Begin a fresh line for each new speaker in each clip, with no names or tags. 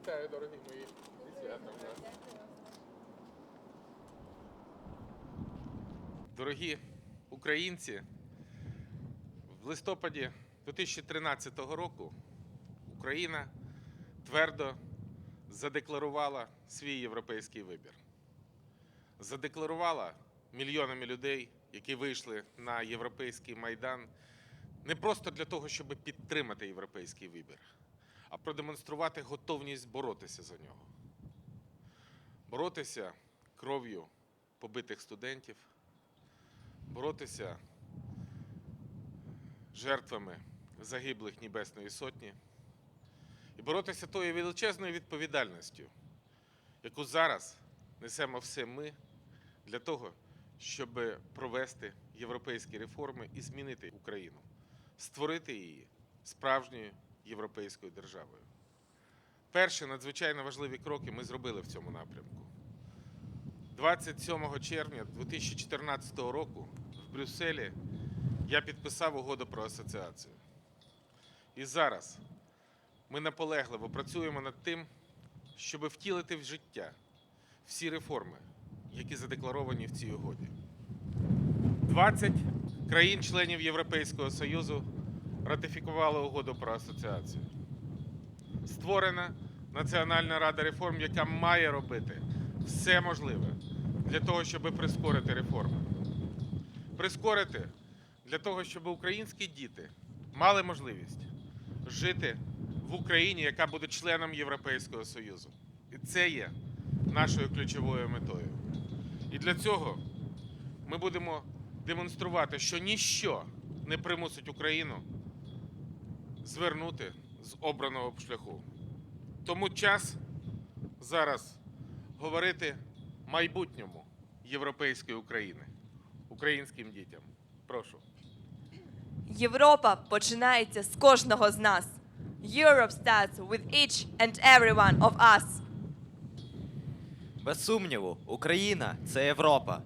Вітаю, дорогі мої. Зі. Дорогі українці, в листопаді 2013 року Україна твердо задекларувала свій європейський вибір. Задекларувала мільйонами людей, які вийшли на європейський майдан, не просто для того, щоб підтримати європейський вибір, а продемонструвати готовність боротися за нього. Боротися кров'ю побитих студентів, боротися жертвами загиблих Небесної Сотні і боротися тою величезною відповідальністю, яку зараз несемо все ми для того, щоб провести європейські реформи і змінити Україну, створити її справжньою європейською державою. Перші надзвичайно важливі кроки ми зробили в цьому напрямку. 27 червня 2014 року в Брюсселі я підписав угоду про асоціацію. І зараз ми наполегливо працюємо над тим, щоб втілити в життя всі реформи, які задекларовані в цій угоді. 20 країн-членів Європейського Союзу ратифікували угоду про асоціацію. Створена Національна рада реформ, яка має робити все можливе для того, щоб прискорити реформи. Прискорити для того, щоб українські діти мали можливість жити в Україні, яка буде членом Європейського Союзу. І це є нашою ключовою метою. І для цього ми будемо демонструвати, що ніщо не примусить Україну звернути з обраного шляху. Тому час зараз говорити майбутньому європейської України, українським дітям. Прошу.
Європа починається з кожного з нас. Europe starts with each and every one of us.
Без сумніву, Україна це Європа.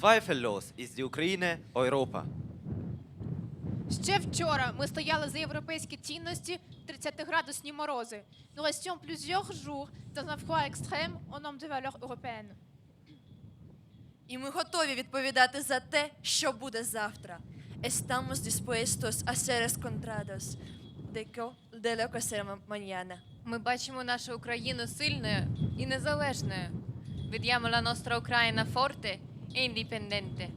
Zweifellos ist die Ukraine Europa.
Ще вчора ми стояли за європейські цінності в 30-градусні морози. Nous restions plusieurs jours dans un froid extrême au nom des valeurs européennes.
І ми готові відповідати за те, що буде завтра. Estamos dispuestos a ser encontrados de lo que será mañana.
Ми бачимо нашу Україну сильною і незалежною. Vediamo la nostra Ucraina forte e indipendente.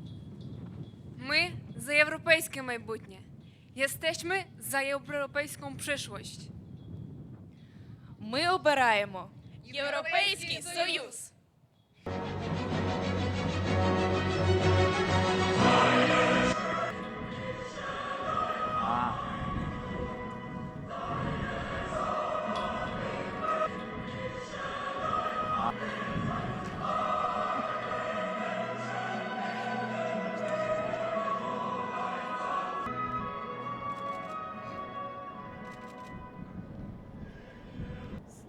Ми за європейське майбутнє. Jesteśmy за європейську przyszłość.
Ми обираємо
Європейський Союз.